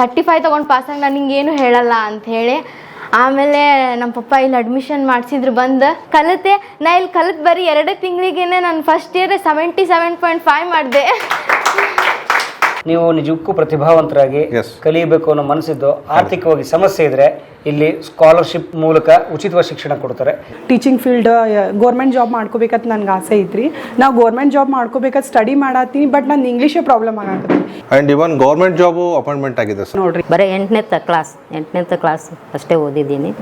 Thirty five ತೊಗೊಂಡು ಪಾಸಾಗಿ ನಾನು ಹಿಂಗೇನು ಹೇಳಲ್ಲ ಅಂತ ಹೇಳಿ, ಆಮೇಲೆ ನಮ್ಮ ಪಪ್ಪ ಇಲ್ಲಿ ಅಡ್ಮಿಷನ್ ಮಾಡಿಸಿದ್ರು ಬಂದು. ಕಲಿತೆ, ನಾ ಇಲ್ಲಿ ಕಲಿತು ಬರೀ ಎರಡೇ ತಿಂಗಳಿಗೇನೆ ನಾನು first year seventy seven point five ಮಾಡಿದೆ. ನೀವು ನಿಜಕ್ಕೂ ಪ್ರತಿಭಾವಂತರಾಗಿ. ಕಲಿಯಬೇಕು ಅನ್ನೋ ಮನಸ್ಸಿದ್ದು ಆರ್ಥಿಕವಾಗಿ ಸಮಸ್ಯೆ ಇದ್ರೆ ಇಲ್ಲಿ ಸ್ಕಾಲರ್ಶಿಪ್ ಮೂಲಕ ಉಚಿತವಾಗಿ ಶಿಕ್ಷಣ ಕೊಡ್ತಾರೆ. ಟೀಚಿಂಗ್ ಫೀಲ್ಡ್ ಗೌರ್ಮೆಂಟ್ ಜಾಬ್ ಮಾಡ್ಕೋಬೇಕಂತ ನನಗೆ ಆಸೆ ಐತ್ರಿ ನಾವು ಗೌರ್ಮೆಂಟ್ ಜಾಬ್ ಮಾಡ್ಕೋಬೇಕಂತ ಸ್ಟಡಿ ಮಾಡತ್ತೀನಿ ಬಟ್ ನಾನು ಇಂಗ್ಲೀಷೇ ಪ್ರಾಬ್ಲಮ್ ಆಗತ್ತೆ and even government job appointment ಆಗಿದೆ ಸರ್. ನೋಡ್ರಿ. ಬರೀ ಎಂಟನೇತ ಕ್ಲಾಸ್ ಎಂಟನೇತ ಕ್ಲಾಸ್ ಅಷ್ಟೇ ಓದಿದ್ದೀನಿ.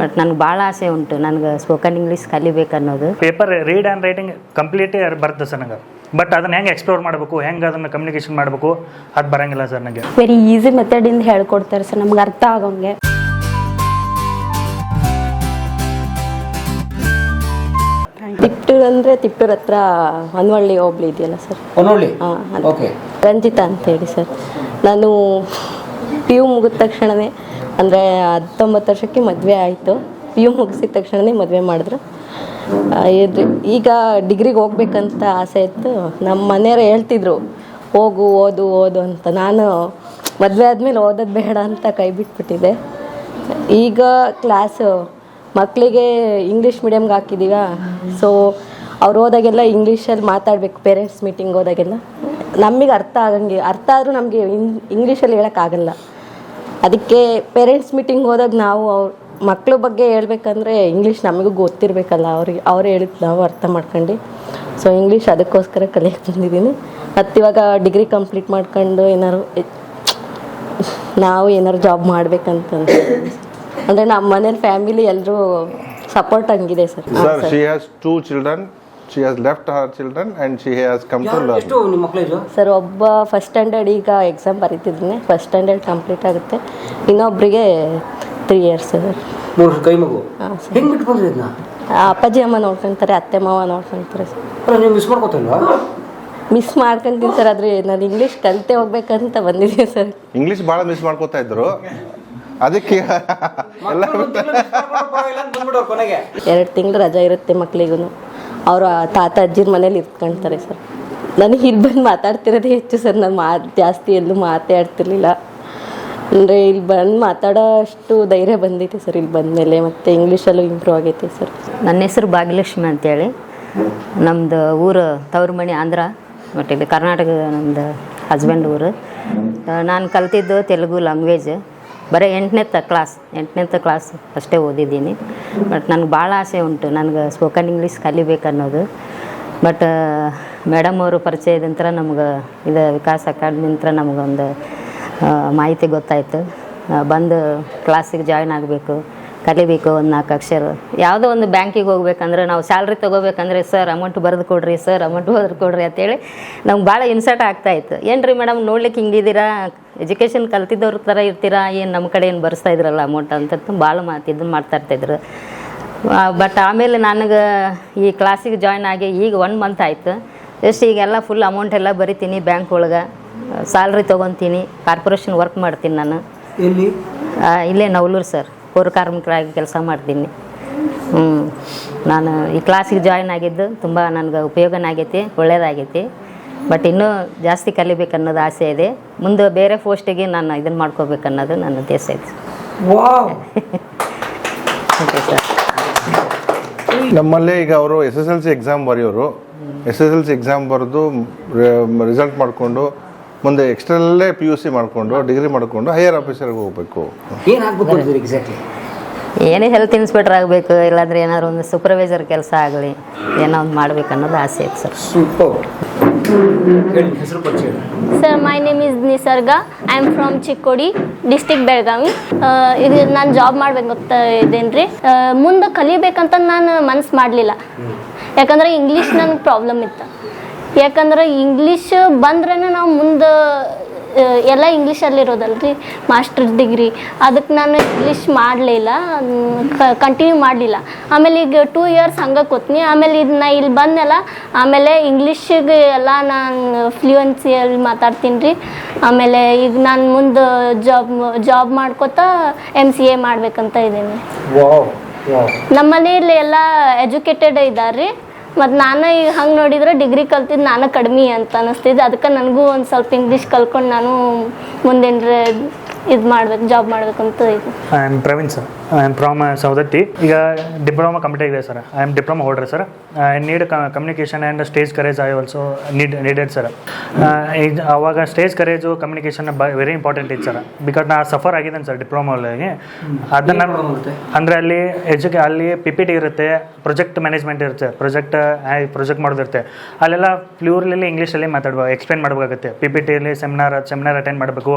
ಬಟ್ ನನಗೆ ಭಾಳ ಆಸೆ ಉಂಟು ನನಗೆ ಸ್ಪೋಕನ್ ಇಂಗ್ಲೀಷ್ ಕಲಿಬೇಕನ್ನೋದು. ಪೇಪರ್ ರೀಡ್ ಆ್ಯಂಡ್ ರೈಟಿಂಗ್ ಕಂಪ್ಲೀಟೇ ಬರ್ತದೆ ಸರ್ ನಂಗೆ. ಬಟ್ ಅದನ್ನ ಹೆಂಗೆ ಎಕ್ಸ್ಪ್ಲೋರ್ ಮಾಡಬೇಕು ಹೆಂಗೆ ಅದನ್ನ ಕಮ್ಯುನಿಕೇಶನ್ ಮಾಡಬೇಕು ಅದು ಬರಂಗಿಲ್ಲ ಸರ್ ನನಗೆ ವೆರಿ ಈಸಿ ಮೆಥಡಿಂದ ಹೇಳ್ಕೊಡ್ತಾರೆ ಸರ್ ನಮ್ಗೆ ಅರ್ಥ ಆಗೋಂಗೆ. ತಿಪ್ಟೂರ್ ಅಂದರೆ ತಿಪ್ಟೂರ್ ಹತ್ರ ಹೊನ್ವಳ್ಳಿ ಹೋಬ್ಳಿ ಇದೆಯಲ್ಲ ಸರ್ ಹೊನ್ನೊಳ್ಳಿ ಹಾಂ ಅಂತ ಹೇಳಿ ಸರ್ ನಾನು ಪಿ ಯು ಮುಗಿದ ತಕ್ಷಣವೇ ಅಂದರೆ ಹತ್ತೊಂಬತ್ತು ವರ್ಷಕ್ಕೆ ಮದುವೆ ಆಯಿತು. ಪಿ ಯು ಮುಗಿಸಿದ ತಕ್ಷಣವೇ ಮದುವೆ ಮಾಡಿದ್ರು. ಇದು ಈಗ ಡಿಗ್ರಿಗೆ ಹೋಗ್ಬೇಕಂತ ಆಸೆ ಇತ್ತು. ನಮ್ಮ ಮನೆಯವ್ರು ಹೇಳ್ತಿದ್ರು, ಹೋಗು, ಓದು ಓದು ಅಂತ. ನಾನು ಮದುವೆ ಆದಮೇಲೆ ಓದೋದು ಬೇಡ ಅಂತ ಕೈ ಬಿಟ್ಬಿಟ್ಟಿದ್ದೆ. ಈಗ ಕ್ಲಾಸು ಮಕ್ಕಳಿಗೆ ಇಂಗ್ಲೀಷ್ ಮೀಡಿಯಮ್ಗೆ ಹಾಕಿದ್ದೀವ ಸೊ ಅವ್ರು ಹೋದಾಗೆಲ್ಲ ಇಂಗ್ಲೀಷಲ್ಲಿ ಮಾತಾಡಬೇಕು ಪೇರೆಂಟ್ಸ್ ಮೀಟಿಂಗ್ ಹೋದಾಗೆಲ್ಲ. ನಮಗೆ ಅರ್ಥ ಆಗಂಗೆ, ಅರ್ಥ ಆದರೂ ನಮಗೆ ಇಂಗ್ಲೀಷಲ್ಲಿ ಹೇಳೋಕ್ಕಾಗಲ್ಲ ಅದಕ್ಕೆ ಪೇರೆಂಟ್ಸ್ ಮೀಟಿಂಗ್ ಹೋದಾಗ ನಾವು ಅವ್ರ ಮಕ್ಳ ಬಗ್ಗೆ ಹೇಳ್ಬೇಕಂದ್ರೆ ಇಂಗ್ಲೀಷ್ ನಮಗೂ ಗೊತ್ತಿರಬೇಕಲ್ಲ ಅವ್ರಿಗೆ ಅವ್ರು ಹೇಳಿದ್ ನಾವು ಅರ್ಥ ಮಾಡ್ಕೊಂಡು. ಸೊ ಇಂಗ್ಲೀಷ್ ಅದಕ್ಕೋಸ್ಕರ ಕಲಿಯಕ್ಕೆ ಬಂದಿದ್ದೀನಿ. ಮತ್ತು ಇವಾಗ ಡಿಗ್ರಿ ಕಂಪ್ಲೀಟ್ ಮಾಡ್ಕೊಂಡು ಏನಾದ್ರು ನಾವು ಏನಾದ್ರು ಜಾಬ್ ಮಾಡ್ಬೇಕಂತಂದ್ರೆ ಅಂದರೆ ನಮ್ಮ ಮನೇಲಿ ಫ್ಯಾಮಿಲಿ ಎಲ್ಲರೂ ಸಪೋರ್ಟ್ ಹಂಗಿದೆ sir. Sir. She has two children she has left her children and she has come to learn ಎಷ್ಟು ನಿಮ್ಮ ಮಕ್ಕಳು ಸರ್ ಒಬ್ಬ ಫಸ್ಟ್ ಸ್ಟ್ಯಾಂಡರ್ಡ್ ಈಗ ಎಕ್ಸಾಮ್ ಬರೀತಿದ್ದೀನಿ. ಫಸ್ಟ್ ಸ್ಟ್ಯಾಂಡರ್ಡ್ ಕಂಪ್ಲೀಟ್ ಆಗುತ್ತೆ. ಇನ್ನೊಬ್ಬರಿಗೆ ತ್ರೀ ಇಯರ್ಸ್ ಸರ್ ಮೂರು ಕೈ ಮಗು. ಹಾಂ ಸರ್. ಹೆಂಗ್ ಬಿಟ್ಟು ಬಂದ್ರಿ ಇದನ್ನ ಅಪ್ಪಾಜಿ ಅಮ್ಮ ನೋಡ್ಕೊಂತಾರೆ ಅತ್ತೆ ಮಾವ ನೋಡ್ಕೊಂತಾರೆ ಸರ್. ಅಲ್ಲ ನೀವು ಮಿಸ್ ಮಾಡ್ಕೊತಲ್ವಾ ಮಿಸ್ ಮಾಡ್ಕೊಂತೀನಿ ಸರ್ ಆದರೆ ನಾನು ಇಂಗ್ಲೀಷ್ ಕಲಿತೆ ಹೋಗ್ಬೇಕಂತ ಬಂದಿದ್ದೀನಿ ಸರ್. ಇಂಗ್ಲೀಷ್ ಭಾಳ ಮಿಸ್ ಮಾಡ್ಕೋತಾ ಇದ್ರು. ಅದಕ್ಕೆ ಎಲ್ಲ ಕೊನೆಗೆ. ಎರಡು ತಿಂಗಳು ರಜಾ ಇರುತ್ತೆ ಮಕ್ಳಿಗೂ ಅವರು ತಾತ ಅಜ್ಜಿರ ಮನೇಲಿ ಇರ್ಕೊಂತಾರೆ ಸರ್. ನನಗೆ ಇಲ್ಲಿ ಬಂದು ಮಾತಾಡ್ತಿರೋದೇ ಹೆಚ್ಚು ಸರ್ ನಾನು ಮಾ ಜಾಸ್ತಿ ಎಲ್ಲೂ ಮಾತಾಡ್ತಿರ್ಲಿಲ್ಲ. ಅಂದರೆ ಇಲ್ಲಿ ಬಂದು ಮಾತಾಡೋ ಅಷ್ಟು ಧೈರ್ಯ ಬಂದೈತೆ ಸರ್ ಇಲ್ಲಿ ಬಂದಮೇಲೆ ಮತ್ತು ಇಂಗ್ಲೀಷಲ್ಲೂ ಇಂಪ್ರೂವ್ ಆಗೈತೆ ಸರ್. ನನ್ನ ಹೆಸರು ಭಾಗ್ಯಲಕ್ಷ್ಮಿ ಅಂತೇಳಿ. ನಮ್ಮದು ಊರು ತವರುಮಣಿ ಆಂಧ್ರ ಬಟ್ ಇದು ಕರ್ನಾಟಕ ನಮ್ಮದು ಹಸ್ಬೆಂಡ್ ಊರು. ನಾನು ಕಲ್ತಿದ್ದು ತೆಲುಗು ಲ್ಯಾಂಗ್ವೇಜ್ ಬರೀ ಎಂಟನೇತ್ತ ಕ್ಲಾಸ್ ಎಂಟನೇತ್ತ ಕ್ಲಾಸ್ ಅಷ್ಟೇ ಓದಿದ್ದೀನಿ. ಬಟ್ ನನಗೆ ಭಾಳ ಆಸೆ ಉಂಟು ನನಗೆ ಸ್ಪೋಕನ್ ಇಂಗ್ಲೀಷ್ ಕಲಿಬೇಕು ಅನ್ನೋದು ಬಟ್ ಮೇಡಮ್ ಅವರು ಪರಿಚಯದಂತರ ನಮ್ಗೆ ಇದು ವಿಕಾಸ್ ಅಕಾಡೆಮಿಂತ್ರ ನಮಗೊಂದು ಆ, ಮಾಹಿತಿ ಗೊತ್ತಾಯಿತು. ಬಂದು ಕ್ಲಾಸಿಗೆ ಜಾಯ್ನ್ ಆಗಬೇಕು, ಕಲಿಬೇಕು ಒಂದು ನಾಲ್ಕು ಅಕ್ಷರ. ಯಾವುದೋ ಒಂದು ಬ್ಯಾಂಕಿಗೆ ಹೋಗ್ಬೇಕಂದ್ರೆ ನಾವು ಸ್ಯಾಲ್ರಿ ತೊಗೋಬೇಕಂದ್ರೆ ಸರ್ ಅಮೌಂಟ್ ಬರೆದು ಕೊಡ್ರಿ ಸರ್ ಅಮೌಂಟ್ ಬರೆದು ಕೊಡ್ರಿ ಅಂತೇಳಿ ನಮ್ಗೆ ಭಾಳ ಇನ್ಸರ್ಟ್ ಆಗ್ತಾಯಿತ್ತು ಏನು ರೀ ಮೇಡಮ್ ನೋಡ್ಲಿಕ್ಕೆ ಹಿಂಗಿದ್ದೀರಾ ಎಜುಕೇಷನ್ ಕಲ್ತಿದ್ದವ್ರ ಥರ ಇರ್ತೀರಾ? ಏನು ನಮ್ಮ ಕಡೆ ಏನು ಬರ್ಸ್ತಾ ಇದ್ರಲ್ಲ ಅಮೌಂಟ್ ಅಂತ ಭಾಳ ಮಾತು ಇದನ್ನು ಮಾಡ್ತಾ ಇರ್ತಿದ್ರು. ಬಟ್ ಆಮೇಲೆ ನನಗೆ ಈ ಕ್ಲಾಸಿಗೆ ಜಾಯ್ನ್ ಆಗಿ ಈಗ ಒನ್ ಮಂತ್ ಆಯಿತು. ಜಸ್ಟ್ ಈಗೆಲ್ಲ ಫುಲ್ ಅಮೌಂಟ್ ಎಲ್ಲ ಬರಿತೀನಿ ಬ್ಯಾಂಕ್ ಒಳಗೆ. ಸ್ಯಾಲ್ರಿ ತೊಗೊತೀನಿ ಕಾರ್ಪೊರೇಷನ್ ವರ್ಕ್ ಮಾಡ್ತೀನಿ ನಾನು. ಎಲ್ಲಿ? ಆ, ಇಲ್ಲೇ ನವಲೂರು ಸರ್ ಪೌರ ಕಾರ್ಮಿಕರಾಗಿ ಕೆಲಸ ಮಾಡ್ತೀನಿ. ಹ್ಞೂ ನಾನು ಈ ಕ್ಲಾಸಿಗೆ ಜಾಯ್ನ್ ಆಗಿದ್ದು ತುಂಬ ನನಗೆ ಉಪಯೋಗನ ಆಗೈತಿ ಒಳ್ಳೆಯದಾಗೈತಿ ಬಟ್ ಇನ್ನೂ ಜಾಸ್ತಿ ಕಲಿಬೇಕು ಅನ್ನೋದು ಆಸೆ ಇದೆ. ಮುಂದೆ ಬೇರೆ ಪೋಸ್ಟಿಗೆ ನಾನು ಇದನ್ನು ಮಾಡ್ಕೋಬೇಕು ಅನ್ನೋದು ನನ್ನ ಉದ್ದೇಶ ಐತಿ. ವಾವ್! ಓಕೆ ಸರ್ ನಮ್ಮಲ್ಲೇ ಈಗ ಅವರು S S L C exam ಬರೆಯೋರು. S S L C exam ಬರೆದು ರಿಸಲ್ಟ್ ಮಾಡಿಕೊಂಡು ಮುಂದೆ ಎಕ್ಸ್ಟ್ರಲ್ಲೇ ಪಿ ಯು ಸಿ ಮಾಡಿಕೊಂಡು ಡಿಗ್ರಿ ಮಾಡಿಕೊಂಡು ಹೈಯರ್ ಆಫೀಸರ್ಗೆ ಹೋಗಬೇಕು. ಏನು ಆಗ್ಬೇಕು ಎಕ್ಸಾಕ್ಟ್ಲಿ ಏನೇ ಹೆಲ್ತ್ ಇನ್ಸ್ಪೆಕ್ಟರ್ ಆಗಬೇಕು ಇಲ್ಲಾಂದ್ರೆ ಏನಾದ್ರು ಒಂದು ಸೂಪರ್ವೈಸರ್ ಕೆಲಸ ಆಗಲಿ ಏನೋ ಒಂದು ಮಾಡ್ಬೇಕು ಅನ್ನೋದು ಆಸೆ ಐತೆ sir. Sir my name is Nisarga I am from Chikkodi district Belagavi ಇದು ನಾನು ಜಾಬ್ ಮಾಡ್ಬೇಕು ಅಂತ ಇದ್ದೇನೆ ರೀ ಮುಂದೆ ಕಲಿಬೇಕಂತ ನಾನು ಮನ್ಸು ಮಾಡಲಿಲ್ಲ. ಯಾಕಂದ್ರೆ ಇಂಗ್ಲೀಷ್ ನನಗೆ ಪ್ರಾಬ್ಲಮ್ ಇತ್ತು. ಯಾಕಂದ್ರೆ ಇಂಗ್ಲೀಷ್ ಬಂದ್ರೆ ನಾವು ಮುಂದೆ ಎಲ್ಲ ಇಂಗ್ಲೀಷಲ್ಲಿ ಇರೋದಲ್ರಿ ಮಾಸ್ಟರ್ ಡಿಗ್ರಿ ಅದಕ್ಕೆ ನಾನು ಇಂಗ್ಲೀಷ್ ಮಾಡಲಿಲ್ಲ ಕಂಟಿನ್ಯೂ ಮಾಡಲಿಲ್ಲ. ಆಮೇಲೆ ಈಗ ಟೂ ಇಯರ್ಸ್ ಹಂಗೆ ಕೂತ್ನಿ. ಆಮೇಲೆ ಇದು ನಾ ಇಲ್ಲಿ ಬಂದೆಲ್ಲ ಆಮೇಲೆ ಇಂಗ್ಲೀಷಿಗೆ ಎಲ್ಲ ನಾನು ಫ್ಲೂಯೆನ್ಸಿಯಲ್ಲಿ ಮಾತಾಡ್ತೀನಿ ರೀ ಆಮೇಲೆ ಈಗ ನಾನು ಮುಂದೆ ಜಾಬ್ ಜಾಬ್ ಮಾಡ್ಕೋತ ಎಂ ಸಿ ಎ ಮಾಡ್ಬೇಕಂತ ಇದ್ದೀನಿ. ನಮ್ಮ ಮನೆಯಲ್ಲಿ ಎಲ್ಲ ಎಜುಕೇಟೆಡ್ ಇದ್ದಾರೆ ರೀ ಮತ್ತು ನಾನು ಈಗ ಹಂಗೆ ನೋಡಿದ್ರೆ ಡಿಗ್ರಿ ಕಲ್ತಿದ್ದು ನಾನು ಕಡಿಮೆ ಅಂತ ಅನ್ನಿಸ್ತಿದ್ದೆ ಅದಕ್ಕೆ ನನಗೂ ಒಂದು ಸ್ವಲ್ಪ ಇಂಗ್ಲೀಷ್ ಕಲ್ಕೊಂಡು ನಾನು ಮುಂದೆ ಇದು ಮಾಡ್ಬೇಕು ಜಾಬ್ ಮಾಡ್ಬೇಕಂತ ಇದು. I am Praveen sir I am from Saundatti ಈಗ ಡಿಪ್ಲೊಮಾ ಕಂಪ್ಲೀಟ್ ಆಗಿದೆ sir. I am diploma holder sir. I need communication and stage courage I also need needed sir. ಅವಾಗ ಸ್ಟೇಜ್ ಕರೇಜು ಕಮ್ಯುನಿಕೇಶನ್ ಬ very important ಇತ್ತು sir. Because ನಾ suffer ಆಗಿದ್ದೇನೆ sir diploma ಅದನ್ನ ಅಂದರೆ ಅಲ್ಲಿ ಎಜುಕೆ ಅಲ್ಲಿ ಪಿ ಪಿ ಟಿ ಇರುತ್ತೆ ಪ್ರೊಜೆಕ್ಟ್ ಮ್ಯಾನೇಜ್ಮೆಂಟ್ ಇರುತ್ತೆ ಪ್ರೊಜೆಕ್ಟ್ ಪ್ರೊಜೆಕ್ಟ್ ಮಾಡೋದಿರುತ್ತೆ ಅಲ್ಲೆಲ್ಲ ಪ್ಯೂರ್ಲಿ ಇಂಗ್ಲೀಷಲ್ಲಿ ಮಾತಾಡ್ಬೇಕು ಎಕ್ಸ್ಪ್ಲೇನ್ ಮಾಡಬೇಕಾಗುತ್ತೆ. ಪಿ ಪಿ ಟಿಯಲ್ಲಿ ಸೆಮಿನಾರ್ ಸೆಮಿನಾರ್ ಅಟೆಂಡ್ ಮಾಡಬೇಕು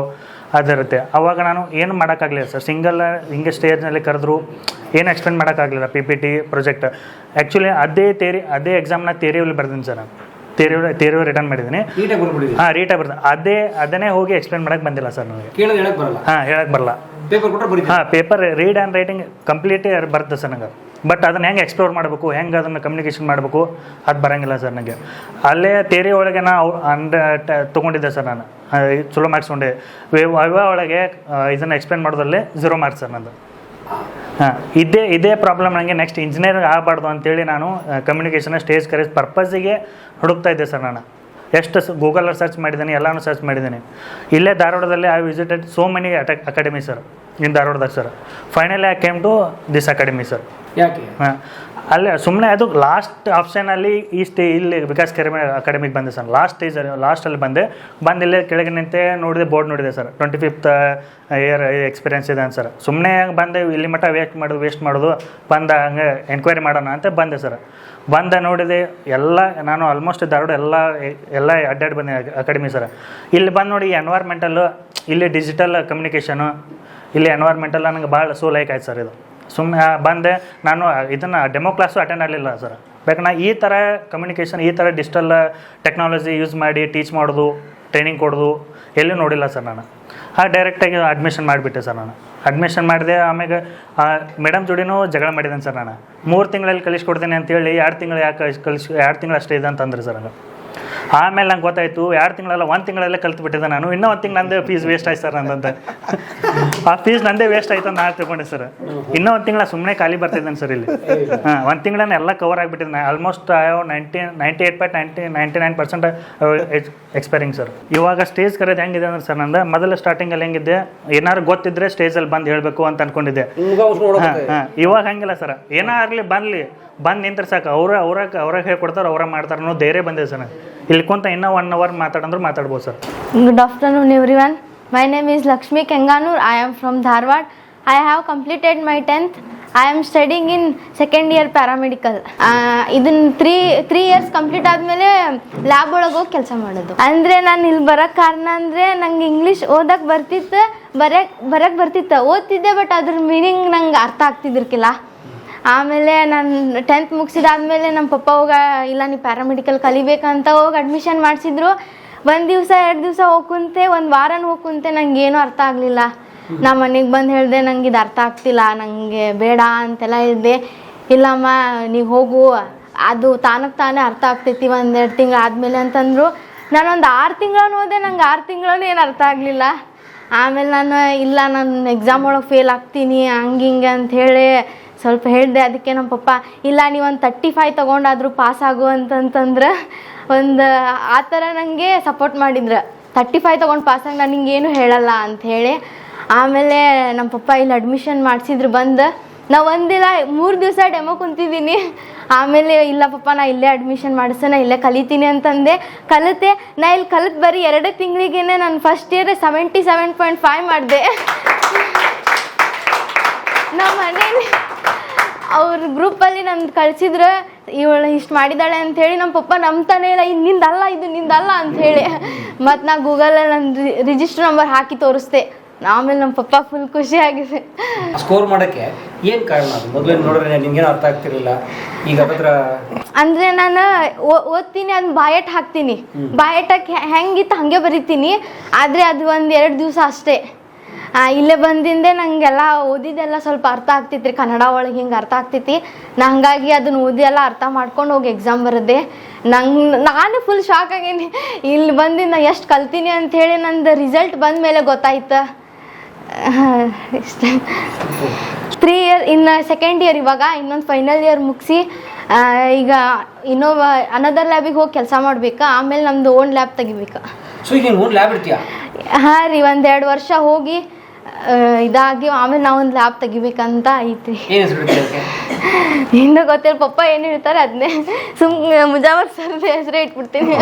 ಅದಿರುತ್ತೆ ಅವಾಗ ನಾನು ಏನು ಮಾಡೋಕ್ಕಾಗಲಿಲ್ಲ ಸರ್. ಸಿಂಗಲ್ ಹಿಂಗೆ ಸ್ಟೇಜ್ನಲ್ಲಿ ಕರೆದ್ರು ಏನು ಎಕ್ಸ್ಪ್ಲೇನ್ ಮಾಡೋಕ್ಕಾಗಲಿಲ್ಲ P P T project actually ಅದೇ ತೇರಿ ಅದೇ ಎಕ್ಸಾಮ್ನ ತೇರಿಯಲ್ಲಿ ಬರ್ದೀನಿ ಸರ್ ನಾನು ತೇರಿ ತೇರಿ ರಿಟರ್ನ್ ಮಾಡಿದ್ದೀನಿ ಹಾಂ ರೀಟಾಗಿ ಬರ್ತೀನಿ ಅದೇ ಅದನ್ನೇ ಹೋಗಿ ಎಕ್ಸ್ಪ್ಲೇನ್ ಮಾಡೋಕ್ಕೆ ಬಂದಿಲ್ಲ ಸರ್ ನನಗೆ. ಕೇಳೋದು ಹೇಳಕ್ ಬರಲ್ಲ? ಹಾಂ ಹೇಳಕ್ಕೆ ಬರಲ್ಲ. ಹಾಂ paper read and writing complete ಬರ್ತದೆ ಸರ್ ನನಗೆ ಬಟ್ ಅದನ್ನ ಹೆಂಗೆ ಎಕ್ಸ್ಪ್ಲೋರ್ ಮಾಡಬೇಕು ಹೆಂಗೆ ಅದನ್ನು ಕಮ್ಯುನಿಕೇಷನ್ ಮಾಡಬೇಕು ಅದು ಬರಂಗಿಲ್ಲ ಸರ್ ನನಗೆ ಅಲ್ಲೇ ತೇರಿ ಒಳಗೆ ನಾ ಅಂಡ ತೊಗೊಂಡಿದ್ದೆ ಸರ್ ನಾನು. ಚಲೋ ಮಾರ್ಕ್ಸ್ ತೊಗೊಂಡೆ. ವಿವಾ ಒಳಗೆ ಇದನ್ನು ಎಕ್ಸ್ಪ್ಲೇನ್ ಮಾಡೋದಲ್ಲೇ ಝೀರೋ ಮಾರ್ಕ್ಸ್ ಸರ್ ನಂದು. ಇದೇ ಇದೇ ಪ್ರಾಬ್ಲಮ್ ನನಗೆ ನೆಕ್ಸ್ಟ್ ಇಂಜಿನಿಯರಿಂಗ್ ಆಗಬಾರ್ದು ಅಂತೇಳಿ ನಾನು ಕಮ್ಯುನಿಕೇಷನ್ ಸ್ಟೇಜ್ ಕರೆಸ್ ಪರ್ಪಸ್ಸಿಗೆ ಹುಡುಕ್ತಾ ಇದ್ದೆ ಸರ್ ನಾನು. ಎಷ್ಟು ಗೂಗಲಲ್ಲಿ ಸರ್ಚ್ ಮಾಡಿದ್ದೀನಿ, ಎಲ್ಲನೂ ಸರ್ಚ್ ಮಾಡಿದ್ದೀನಿ. ಇಲ್ಲೇ ಧಾರವಾಡದಲ್ಲಿ I visited so many academy sir in ಧಾರವಾಡದಾಗ sir finally I came to this academy sir ಯಾಕೆ? ಹಾಂ. ಅಲ್ಲೇ ಸುಮ್ಮನೆ ಅದು ಲಾಸ್ಟ್ ಆಪ್ಷನಲ್ಲಿ ಈ ಸ್ಟೇ ಇಲ್ಲಿ ವಿಕಾಸ್ ಕೆರೆಮ ಅಕಾಡೆಮಿಗೆ ಬಂದೆ ಸರ್ ಲಾಸ್ಟ್ ಸ್ಟೇಜ್ ಲಾಸ್ಟಲ್ಲಿ ಬಂದೆ. ಬಂದು ಇಲ್ಲೇ ಕೆಳಗೆ ನಿಂತೆ ನೋಡಿದೆ ಬೋರ್ಡ್ ನೋಡಿದೆ sir twenty fifth year experience ಇದೆ ಅಂತ ಸರ್ ಸುಮ್ಮನೆ ಬಂದೆ ಇಲ್ಲಿ ಮಟ್ಟ ವೇಸ್ಟ್ ಮಾಡೋದು ವೇಸ್ಟ್ ಮಾಡೋದು. ಬಂದ ಹಂಗೆ ಎನ್ಕ್ವೈರಿ ಮಾಡೋಣ ಅಂತ ಬಂದೆ ಸರ್ ಬಂದ ನೋಡಿದೆ ಎಲ್ಲ ನಾನು ಆಲ್ಮೋಸ್ಟ್ ಧಾರವಾಡ ಎಲ್ಲ ಎಲ್ಲ ಅಡ್ಡಾಡಿ ಬಂದೆ ಅಕಾಡೆಮಿ ಸರ್ ಇಲ್ಲಿ ಬಂದು ನೋಡಿ ಎನ್ವೈರ್ಮೆಂಟಲ್ಲು ಇಲ್ಲಿ ಡಿಜಿಟಲ್ ಕಮ್ಯುನಿಕೇಷನು ಇಲ್ಲಿ ಎನ್ವೈರ್ಮೆಂಟೆಲ್ಲ ನನಗೆ ಭಾಳ ಸೋ ಲೈಕ್ ಆಯ್ತು ಸರ್ ಇದು. ಸುಮ್ಮನೆ ಬಂದೆ, ನಾನು ಇದನ್ನು ಡೆಮೋ ಕ್ಲಾಸು ಅಟೆಂಡ್ ಆಗಲಿಲ್ಲ ಸರ್. ಬೇಕು ನಾ ಈ ಥರ ಕಮ್ಯುನಿಕೇಷನ್ ಈ ಥರ ಡಿಜಿಟಲ್ ಟೆಕ್ನಾಲಜಿ ಯೂಸ್ ಮಾಡಿ ಟೀಚ್ ಮಾಡೋದು ಟ್ರೈನಿಂಗ್ ಕೊಡೋದು ಎಲ್ಲೂ ನೋಡಿಲ್ಲ ಸರ್ ನಾನು. ಆ ಡೈರೆಕ್ಟಾಗಿ ಅಡ್ಮಿಷನ್ ಮಾಡಿಬಿಟ್ಟೆ ಸರ್ ನಾನು. ಅಡ್ಮಿಷನ್ ಮಾಡಿದೆ ಆಮೇಲೆ ಮೇಡಮ್ ಜೋಡಿನೂ ಜಗಳ ಮಾಡಿದ್ದೇನೆ ಸರ್ ನಾನು. ಮೂರು ತಿಂಗಳಲ್ಲಿ ಕಲಿಸ್ಕೊಡ್ತೀನಿ ಅಂತೇಳಿ, ಎರಡು ತಿಂಗಳು ಯಾಕೆ ಕಲಿಸ್ ಎರಡು ತಿಂಗಳು ಅಷ್ಟೇ ಇದೆ ಅಂತಂದ್ರೆ ಸರ್ ನನಗೆ ಆಮೇಲೆ ನಂಗೆ ಗೊತ್ತಾಯ್ತು ಎರಡು ತಿಂಗಳಲ್ಲ ಒಂದು ತಿಂಗಳಲ್ಲೇ ಕಲ್ತು ಬಿಟ್ಟಿದ್ದೆ ನಾನು. ಇನ್ನೂ ಒಂದು ತಿಂಗಳು ನಂದೇ ಫೀಸ್ ವೇಸ್ಟ್ ಆಯ್ತು ಸರ್ ನಂದಂತ. ಆ ಫೀಸ್ ನಂದೇ ವೇಸ್ಟ್ ಆಯ್ತು ಅಂತ ನಾನು ತಿಳ್ಕೊಂಡೆ ಸರ್ ಇನ್ನೂ ಒಂದು ತಿಂಗಳ ಸುಮ್ಮನೆ ಖಾಲಿ ಬರ್ತಿದ್ದೇನೆ ಸರ್ ಇಲ್ಲಿ. ಹಾಂ ಒಂದು ತಿಂಗಳನ್ನ ಎಲ್ಲ cover ಆಗಿಬಿಟ್ಟಿದ್ದೆ almost ninety ninety eight point ninety ninety nine percent expiring sir ಇವಾಗ ಸ್ಟೇಜ್ ಕರೆದು ಹೆಂಗಿದೆ ಅಂದ್ರೆ ಸರ್ ನಂದು ಮೊದಲು ಸ್ಟಾರ್ಟಿಂಗಲ್ಲಿ ಹೆಂಗಿದ್ದೆ? ಏನಾದ್ರು ಗೊತ್ತಿದ್ರೆ ಸ್ಟೇಜಲ್ಲಿ ಬಂದು ಹೇಳಬೇಕು ಅಂತ ಅನ್ಕೊಂಡಿದ್ದೆ. ಹಾಂ ಇವಾಗ ಹಂಗಿಲ್ಲ ಸರ್ ಏನಾಗಲಿ ಬನ್ಲಿ ಬಂದ್ಲಿ ಬಂದು ನಿಂತ್ರೆ ಸಾಕು. ಅವ್ರ ಅವ್ರಾಗ ಅವ್ರಾಗ ಹೇಳ್ಕೊಡ್ತಾರೆ ಅವ್ರಾಗ ಮಾಡ್ತಾರೆ ಅನ್ನೋ ಧೈರ್ಯ ಬಂದಿದೆ ಸರ್. ಇಲ್ಲಿ ಕುಂತ ಇನ್ನೂ ಒನ್ ಅವರ್ ಮಾತಾಡಂದ್ರೆ ಮಾತಾಡ್ಬೋದು sir good afternoon, everyone. My name is Lakshmi Kenganur. I am from Dharwad. I have completed my 10th. I am studying in second year paramedical ಇದನ್ನ ತ್ರೀ ತ್ರೀ ಇಯರ್ಸ್ ಕಂಪ್ಲೀಟ್ ಆದಮೇಲೆ lab ಒಳಗೆ ಹೋಗಿ ಕೆಲಸ ಮಾಡೋದು ಅಂದರೆ ನಾನು ಇಲ್ಲಿ ಬರೋಕ್ಕೆ ಕಾರಣ ಅಂದರೆ ನಂಗೆ ಇಂಗ್ಲೀಷ್ ಓದಕ್ಕೆ ಬರ್ತಿತ್ತು ಬರಕ್ಕೆ ಬರಕ್ಕೆ ಬರ್ತಿತ್ತು ಓದ್ತಿದ್ದೆ ಬಟ್ ಅದ್ರ ಮೀನಿಂಗ್ ನಂಗೆ ಅರ್ಥ ಆಗ್ತಿದ್ದಿರ್ಕಿಲ್ಲ ಆಮೇಲೆ ನಾನು ಟೆಂತ್ ಮುಗಿಸಿದಾದ್ಮೇಲೆ ನಮ್ಮ ಪಪ್ಪ ಹೋಗ, ಇಲ್ಲ, ನೀ ಪ್ಯಾರಾಮೆಡಿಕಲ್ ಕಲಿಬೇಕಂತ ಹೋಗಿ ಅಡ್ಮಿಷನ್ ಮಾಡಿಸಿದ್ರು. ಒಂದು ದಿವಸ, ಎರಡು ದಿವಸ ಹೋಗ್ಕುಂತೆ ಒಂದು ವಾರನ ಹೋಗ್ಕುಂತೆ ನಂಗೆ ಏನೂ ಅರ್ಥ ಆಗಲಿಲ್ಲ. ನಾ ಮನೆಗೆ ಬಂದು ಹೇಳಿದೆ, ನಂಗೆ ಇದು ಅರ್ಥ ಆಗ್ತಿಲ್ಲ ನನಗೆ ಬೇಡ ಅಂತೆಲ್ಲ ಹೇಳಿದೆ. ಇಲ್ಲಮ್ಮ, ನೀವು ಹೋಗು. ಅದು ತಾನಕ್ಕೆ ತಾನೇ ಅರ್ಥ ಆಗ್ತೈತಿ, ಒಂದೆರಡು ತಿಂಗಳು ಆದಮೇಲೆ ಅಂತಂದರು. ನಾನೊಂದು ಆರು ತಿಂಗಳು ಹೋದೆ, ನಂಗೆ ಆರು ತಿಂಗಳು ಏನು ಅರ್ಥ ಆಗಲಿಲ್ಲ. ಆಮೇಲೆ ನಾನು, ಇಲ್ಲ, ನಾನು ಎಕ್ಸಾಮ್ ಒಳಗೆ ಫೇಲ್ ಆಗ್ತೀನಿ, ಹಂಗೆ ಹಿಂಗೆ ಅಂತ ಹೇಳಿ ಸ್ವಲ್ಪ ಹೇಳಿದೆ ಅದಕ್ಕೆ ನಮ್ಮ ಪಪ್ಪ, ಇಲ್ಲ ನೀವು ಒಂದು ತರ್ಟಿ ಫೈವ್ ತೊಗೊಂಡಾದ್ರೂ ಪಾಸ್ ಆಗು ಅಂತಂತಂದ್ರೆ ಒಂದು, ಆ ಥರ ನನಗೆ ಸಪೋರ್ಟ್ ಮಾಡಿದ್ರು. ತರ್ಟಿ ಫೈವ್ ತೊಗೊಂಡು ಪಾಸ್ ಆಗಿ ನಾನು ಹಿಂಗೇನು ಹೇಳಲ್ಲ ಅಂತ ಹೇಳಿ, ಆಮೇಲೆ ನಮ್ಮ ಪಪ್ಪ ಇಲ್ಲಿ ಅಡ್ಮಿಷನ್ ಮಾಡಿಸಿದ್ರು ಬಂದು. ನಾ ಒಂದಿಲ್ಲ ಮೂರು ದಿವಸ ಡೆಮೋ ಕುಂತಿದ್ದೀನಿ ಆಮೇಲೆ, ಇಲ್ಲ ಪಪ್ಪ, ನಾ ಇಲ್ಲೇ ಅಡ್ಮಿಷನ್ ಮಾಡಿಸ, ನಾ ಇಲ್ಲೇ ಕಲಿತೀನಿ ಅಂತಂದೆ. ಕಲಿತೆ, ನಾ ಇಲ್ಲಿ ಕಲಿತು ಬರೀ ಎರಡು ತಿಂಗಳಿಗೇನೆ ನಾನು first year seventy seven point five ಮಾಡಿದೆ. ನಮ್ಮ ಮನೇಲಿ ಅವ್ರ ಗ್ರೂಪಲ್ಲಿ ನನ್ನ ಕಳ್ಸಿದ್ರು ಇವಳು ಇಷ್ಟು ಮಾಡಿದಾಳೆ ಅಂತ ಹೇಳಿ ನಮ್ಮ ಪಪ್ಪ ನಂಬ್ತಾನೆ ಇಲ್ಲ ಇದು ನಿಂದಲ್ಲ ಇದು ನಿಂದಲ್ಲ ಅಂತ ಹೇಳಿ. ಮತ್ತು ನಾ ಗೂಗಲಲ್ಲಿ ನನ್ನ ರಿಜಿಸ್ಟರ್ ನಂಬರ್ ಹಾಕಿ ತೋರಿಸ್ದೆ. ಆಮೇಲೆ ನಮ್ಮ ಪಪ್ಪ ಫುಲ್ ಖುಷಿ ಆಗಿದೆ. ಸ್ಕೋರ್ ಮಾಡಕ್ಕೆ ಏನು ಕಾರಣ ಅದು? ಮೊದಲೇ ನೋಡಿದ್ರೆ ನಿಮ್ಗೇನು ಅರ್ಥ ಆಗ್ತಿರಲಿಲ್ಲ. ಈಗ ಅದರ ಅಂದ್ರೆ ನಾನು ಓದ್ತೀನಿ ಅದನ್ನ ಬಾಯಟ್ ಹಾಕ್ತೀನಿ. ಬಾಯಟಕ್ಕೆ ಹೆಂಗಿತ್ತು ಹಾಗೆ ಬರಿತೀನಿ. ಆದರೆ ಅದು ಒಂದು ಎರಡು ದಿವಸ ಅಷ್ಟೇ. ಇಲ್ಲೇ ಬಂದಿಂದೆ ನಂಗೆಲ್ಲ ಓದಿದ್ದೆಲ್ಲ ಸ್ವಲ್ಪ ಅರ್ಥ ಆಗ್ತೈತ್ರಿ ಕನ್ನಡ ಒಳಗೆ ಹಿಂಗೆ ಅರ್ಥ ಆಗ್ತೈತಿ ನಾ ಹಂಗಾಗಿ ಅದನ್ನ ಓದಿ ಎಲ್ಲ ಅರ್ಥ ಮಾಡ್ಕೊಂಡು ಹೋಗಿ ಎಕ್ಸಾಮ್ ಬರದೆ ನಂಗೆ ನಾನು ಫುಲ್ ಶಾಕ್ ಆಗೀನಿ. ಇಲ್ಲಿ ಬಂದಿಂದ ಎಷ್ಟು ಕಲ್ತೀನಿ ಅಂತ ಹೇಳಿ ನಂದು ರಿಸಲ್ಟ್ ಬಂದ ಮೇಲೆ ಗೊತ್ತಾಯ್ತು ಇಷ್ಟೇ. ತ್ರೀ ಇಯರ್ ಇನ್ನು ಸೆಕೆಂಡ್ ಇಯರ್ ಇವಾಗ ಇನ್ನೊಂದು ಫೈನಲ್ ಇಯರ್ ಮುಗಿಸಿ ಈಗ ಇನ್ನೋ ಅನದರ್ ಲ್ಯಾಬಿಗೆ ಹೋಗಿ ಕೆಲಸ ಮಾಡ್ಬೇಕು? ಆಮೇಲೆ ನಮ್ದು ಓನ್ ಲ್ಯಾಬ್ ತೆಗಿಬೇಕು? ಹಾಂ ರೀ ಒಂದೆರಡು ವರ್ಷ ಹೋಗಿ ಇದಾಗಿ ಆಮೇಲೆ ನಾವು ಒಂದು ಲ್ಯಾಬ್ ತೆಗಿಬೇಕಂತ ಐತಿ ಇನ್ನು ಗೊತ್ತಿಲ್ಲ ಪಪ್ಪ ಏನು ಹೇಳ್ತಾರೆ ಅದನ್ನೇ ಸುಮ್ ಮುಜಾವರ್ ಸರ್ ಹೆಸರೇ ಇಟ್ಬಿಡ್ತೀನಿ.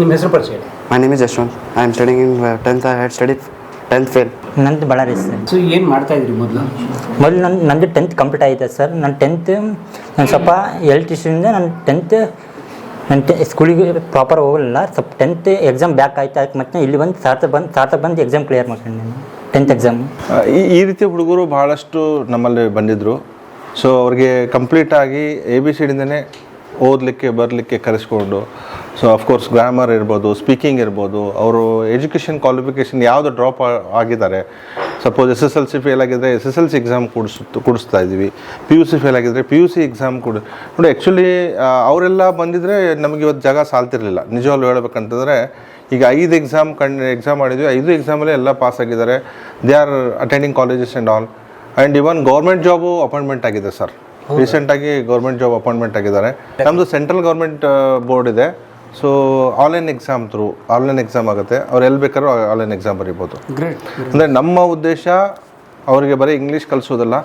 ನಿಮ್ಮ ಹೆಸರು ಪರಿಚಯ my My name is I I am studying in uh, 10th. I had studied 10th fail. ನಂದು ಬಳ್ಳಾರಿ ಸರ್ ಸೊ ಏನು ಮಾಡ್ತಾ ಇದ್ರಿ ಮೊದಲು? ಮೊದಲು ನನ್ನ ನಂದು ಟೆಂತ್ ಕಂಪ್ಲೀಟ್ ಆಗಿದೆ ಸರ್ ನನ್ನ ಟೆಂತ್ ನಾನು ಸ್ವಲ್ಪ ಎಲೆಕ್ಟ್ರಿಷಿಯಿಂದ ನಾನು ಟೆಂತ್ ನನ್ನ ಟೆ ಸ್ಕೂಲಿಗೆ ಪ್ರಾಪರ್ ಹೋಗಲಿಲ್ಲ. ಸ್ವಲ್ಪ ಟೆಂತ್ ಎಕ್ಸಾಮ್ ಬ್ಯಾಕ್ ಆಯ್ತು ಅದಕ್ಕೆ ಮತ್ತೆ ಇಲ್ಲಿ ಬಂದು ಸಾರ್ಥಕ್ ಬಂದು ಸಾರ್ಥಕ್ ಬಂದು ಎಕ್ಸಾಮ್ ಕ್ಲಿಯರ್ ಮಾಡ್ಕೊಂಡು ಟೆಂತ್ ಎಕ್ಸಾಮ್ ಈ ಈ ರೀತಿಯ ಹುಡುಗರು ಬಹಳಷ್ಟು ನಮ್ಮಲ್ಲಿ ಬಂದಿದ್ದರು ಸೊ ಅವ್ರಿಗೆ ಕಂಪ್ಲೀಟ್ ಆಗಿ ಎ ಬಿ ಸಿ ಡಿಂದನೇ ಓದಲಿಕ್ಕೆ, ಬರಲಿಕ್ಕೆ ಕರೆಸ್ಕೊಂಡು ಸೊ ಅಫ್ಕೋರ್ಸ್ ಗ್ರಾಮರ್ ಇರ್ಬೋದು ಸ್ಪೀಕಿಂಗ್ ಇರ್ಬೋದು, ಅವರು ಎಜುಕೇಷನ್ ಕ್ವಾಲಿಫಿಕೇಷನ್ ಯಾವುದು ಡ್ರಾಪ್ ಆಗಿದ್ದಾರೆ suppose S S L C fail ಆಗಿದ್ದರೆ S S L C exam ಕೊಡಿಸ್ತು ಕೊಡಿಸ್ತಾ ಇದ್ದೀವಿ. ಪಿ ಯು ಸಿ ಫೇಲ್ ಆಗಿದ್ದರೆ ಪಿ ಯು ಸಿ ಎಕ್ಸಾಮ್ ಕೊಡಿ ನೋಡಿ ಆ್ಯಕ್ಚುಲಿ ಅವರೆಲ್ಲ ಬಂದಿದ್ದರೆ ನಮಗೆ ಇವತ್ತು ಜಾಗ ಸಾಲ್ತಿರಲಿಲ್ಲ. ನಿಜವಾಗ್ಲೂ ಹೇಳ್ಬೇಕಂತಂದರೆ ಈಗ ಐದು ಎಕ್ಸಾಮ್ ಕಣ್ ಎಕ್ಸಾಮ್ ಮಾಡಿದ್ವಿ. ಐದು ಎಕ್ಸಾಮಲ್ಲೇ ಎಲ್ಲ ಪಾಸ್ ಆಗಿದ್ದಾರೆ. They are attending colleges and all and even government job appointment ಆಗಿದೆ ಸರ್ ರೀಸೆಂಟಾಗಿ ಗೌರ್ಮೆಂಟ್ ಜಾಬ್ ಅಪಾಯಿಂಟ್ಮೆಂಟ್ ಆಗಿದ್ದಾರೆ. ನಮ್ಮದು ಸೆಂಟ್ರಲ್ ಗೌರ್ಮೆಂಟ್ ಬೋರ್ಡ್ ಇದೆ. So online exam through online exam ಆಗುತ್ತೆ. ಅವ್ರು ಎಲ್ಲಿ ಬೇಕಾದ್ರೂ ಆನ್ಲೈನ್ ಎಕ್ಸಾಮ್ ಬರೀಬೋದು. ಗ್ರೇಟ್ ಅಂದರೆ ನಮ್ಮ ಉದ್ದೇಶ ಅವರಿಗೆ ಬರೀ ಇಂಗ್ಲೀಷ್ ಕಲಿಸೋದಲ್ಲ.